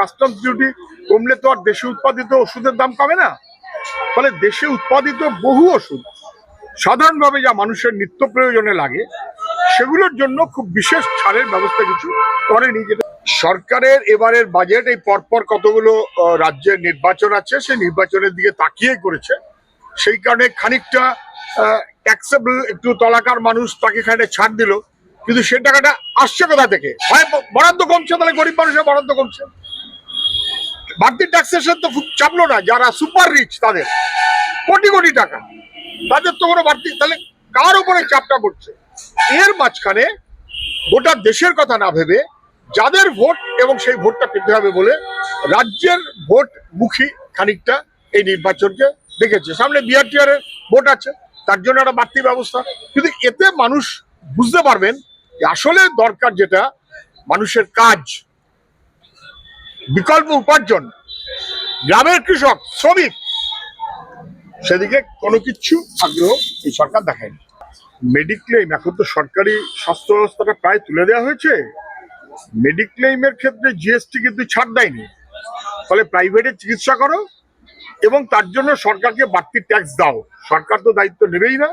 Customs duty কমলে তো আর দেশে উৎপাদিত ওষুধের দাম কমে না। ফলে দেশে উৎপাদিত বহু ওষুধ সাধারণভাবে যা মানুষের নিত্য প্রয়োজনে লাগে, সেগুলোর জন্য খুব বিশেষ ছাড়ের ব্যবস্থা কিছু করেনি যেটা সরকারের এবারের বাজেট এই পরপর কতগুলো রাজ্যের নির্বাচন আছে, সেই নির্বাচনের দিকে তাকিয়েই করেছে। সেই কারণে খানিকটা ট্যাক্সেবল একটু তলাকার মানুষ তাকে খানিকটা ছাড় দিল। কিন্তু সে টাকাটা আসছে কোথা থেকে? হয় বরাদ্দ কমছে তাহলে গরিব মানুষের বরাদ্দ কমছে। বাড়তি ট্যাক্সেশন তো চাপলো না, যারা সুপার রিচ তাদের। কোটি কোটি টাকা। তাদের তো কোনো বাড়তি তাহলে কার উপরে চাপটা পড়ছে? এর মাঝখানে গোটা দেশের কথা না ভেবে যাদের ভোট এবং সেই ভোটটা পেতে হবে বলে রাজ্যের ভোট মুখী খানিকটা এই নির্বাচনকে দেখেছে। সামনে বিআরটিআর এর ভোট আছে, তার জন্য একটা বাড়তি ব্যবস্থা। কিন্তু এতে মানুষ বুঝতে পারবেন যে আসলে দরকার যেটা, মানুষের কাজ। বিকল্প উপার্জন। গ্রামের কৃষক, শ্রমিক, সেদিকে কোনো কিছু আগ্রহ এই সরকার দেখায়নি। মেডিক্লেম এখন তো সরকারি স্বাস্থ্য ব্যবস্থাটা প্রায় তুলে দেওয়া হয়েছে। মেডিক্লেইমের ক্ষেত্রে জিএসটি কিন্তু ছাড় দেয়নি। ফলে প্রাইভেটে চিকিৎসা করো এবং তার জন্য সরকারকে বাড়তি ট্যাক্স দাও। সরকার তো দায়িত্ব নেবেই না।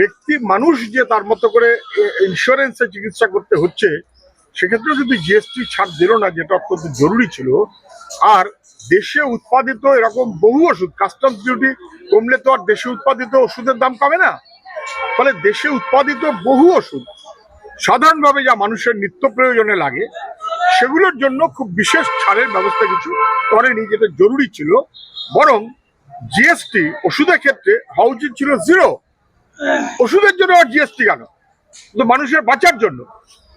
ব্যক্তি, মানুষ যে তার মতো করে ইন্স্যুরেন্সে চিকিৎসা করতে হচ্ছে সেক্ষেত্রেও কিন্তু জিএসটি ছাড় দিল না, যেটা অত্যন্ত জরুরি ছিল, আর দেশে উৎপাদিত এরকম বহু ওষুধ কাস্টমস ডিউটি কমলে তো আর দেশে উৎপাদিত ওষুধের দাম কমে না। ফলে দেশে উৎপাদিত বহু ওষুধ, সাধারণভাবে যা মানুষের নিত্য প্রয়োজনে লাগে, সেগুলোর জন্য খুব বিশেষ ছাড়ের ব্যবস্থা কিছু করেনি যেটা জরুরি ছিল। বরং জিএসটি ওষুধের ক্ষেত্রে হওয়া উচিত ছিল জিরো ওষুধের জন্য আর জিএসটি কেন? মানুষের বাঁচার জন্য।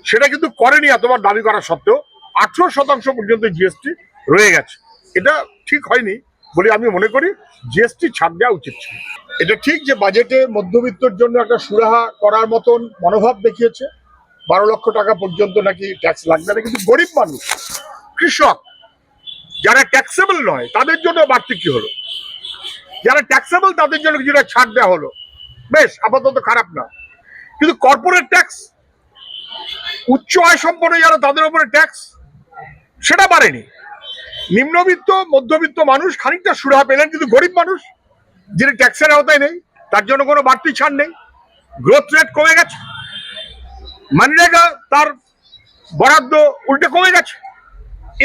সেটা কিন্তু করেনি এতবার দাবি করা সত্ত্বেও আঠেরো শতাংশ পর্যন্ত জিএসটি রয়ে গেছে। এটা ঠিক হয়নি বলে আমি মনে করি জিএসটি ছাড় দেওয়া উচিত ছিল। এটা ঠিক যে বাজেটে মধ্যবিত্তর জন্য একটা সুরাহা করার মতন মনোভাব দেখিয়েছে। বারো লক্ষ টাকা পর্যন্ত নাকি ট্যাক্স লাগবে না, কিন্তু গরিব মানুষ, কৃষক, যারা ট্যাক্সেবল নয়, তাদের জন্য বাড়তি কি হলো? যারা ট্যাক্সেবল তাদের জন্য কিছুটা ছাড় দেওয়া হলো। বেশ, আপাতত খারাপ না। কিন্তু কর্পোরেট ট্যাক্স উচ্চ আয় সম্পন্ন যারা, তাদের উপরে ট্যাক্স সেটা বাড়েনি। নিম্নবিত্ত, মধ্যবিত্ত মানুষ খানিকটা সুরাহা পেলেন, কিন্তু গরিব মানুষ, যিনি ট্যাক্সের আওতায় নেই, তার জন্য কোনো বাড়তি ছাড় নেই। গ্রোথ রেট কমে গেছে। মানরেগা তার বরাদ্দ উল্টে কমে গেছে।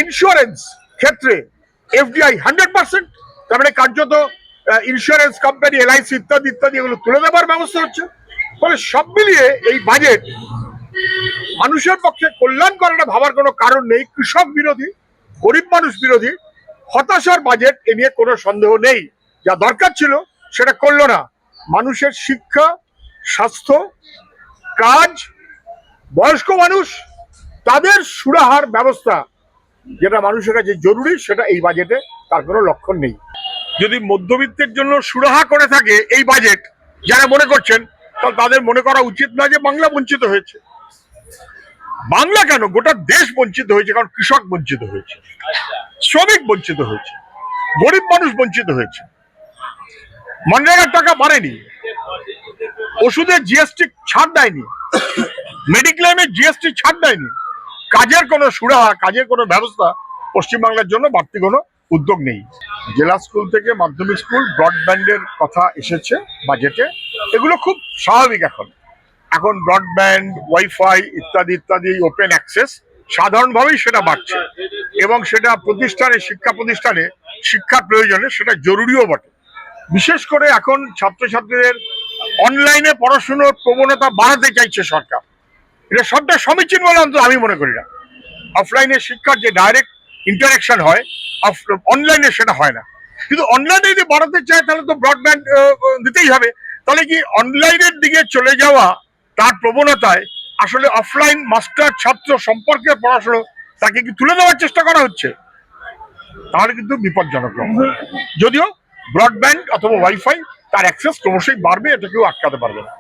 ইন্স্যুরেন্স ক্ষেত্রে এফডিআই হান্ড্রেড পার্সেন্ট তার মানে কার্যত ইন্স্যুরেন্স কোম্পানি এলআইসি ইত্যাদি ইত্যাদি এগুলো তুলে দেওয়ার ব্যবস্থা হচ্ছে। ফলে সব মিলিয়ে এই বাজেট মানুষের পক্ষে কল্যাণ করাটা ভাবার কোনো কারণ নেই, কৃষক বিরোধী, গরিব মানুষ বিরোধী, হতাশার বাজেট এ নিয়ে কোনো সন্দেহ নেই। যা দরকার ছিল সেটা করল না। মানুষের শিক্ষা, স্বাস্থ্য, কাজ, বয়স্ক মানুষ, তাদের সুরাহার ব্যবস্থা যেটা মানুষের কাছে জরুরি, সেটা এই বাজেটে তার কোনো লক্ষণ নেই। যদি মধ্যবিত্তের জন্য সুরাহা করে থাকে এই বাজেট যারা মনে করছেন, তাহলে তাদের মনে করা উচিত না যে বাংলা বঞ্চিত হয়েছে। বাংলা কেন? গোটা দেশ বঞ্চিত হয়েছে, কারণ কৃষক বঞ্চিত হয়েছে, শ্রমিক বঞ্চিত হয়েছে, গরিব মানুষ বঞ্চিত হয়েছে। মনরেগার টাকা বাড়েনি, ওষুধের জিএসটি ছাড় দেয়নি মেডিক্লেমে জিএসটি ছাড় দেয়নি, কাজের কোনো সুরাহা কাজের কোনো ব্যবস্থা পশ্চিমবাংলার জন্য বাড়তি কোনো উদ্যোগ নেই। জেলা স্কুল থেকে মাধ্যমিক স্কুল, ব্রডব্যান্ডের কথা এসেছে বাজেটে এগুলো খুব স্বাভাবিক এখন। এখন ব্রডব্যান্ড ওয়াইফাই ইত্যাদি ইত্যাদি ওপেন অ্যাক্সেস সাধারণভাবেই সেটা বাড়ছে। এবং সেটা প্রতিষ্ঠানে, শিক্ষা প্রতিষ্ঠানে, শিক্ষার প্রয়োজনে সেটা জরুরিও বটে। বিশেষ করে এখন ছাত্রছাত্রীদের অনলাইনে পড়াশুনোর প্রবণতা বাড়াতে চাইছে সরকার। এটা সবটা সমীচীন বলে অন্তত আমি মনে করি না। অফলাইনে শিক্ষার যে ডাইরেক্ট ইন্টারাকশন হয় অনলাইনে সেটা হয় না। কিন্তু অনলাইনে যদি বাড়াতে চায়, তাহলে তো ব্রডব্যান্ড দিতেই হবে। তাহলে কি অনলাইনের দিকে চলে যাওয়া তার প্রবণতায় আসলে অফলাইন মাস্টার ছাত্র সম্পর্কে পড়াশোনা তাকে কি তুলে দেওয়ার চেষ্টা করা হচ্ছে? তাহলে কিন্তু বিপজ্জনক যদিও ব্রডব্যান্ড অথবা ওয়াইফাই তার অ্যাক্সেস ক্রমশই বাড়বে এটা কেউ আটকাতে পারবে না।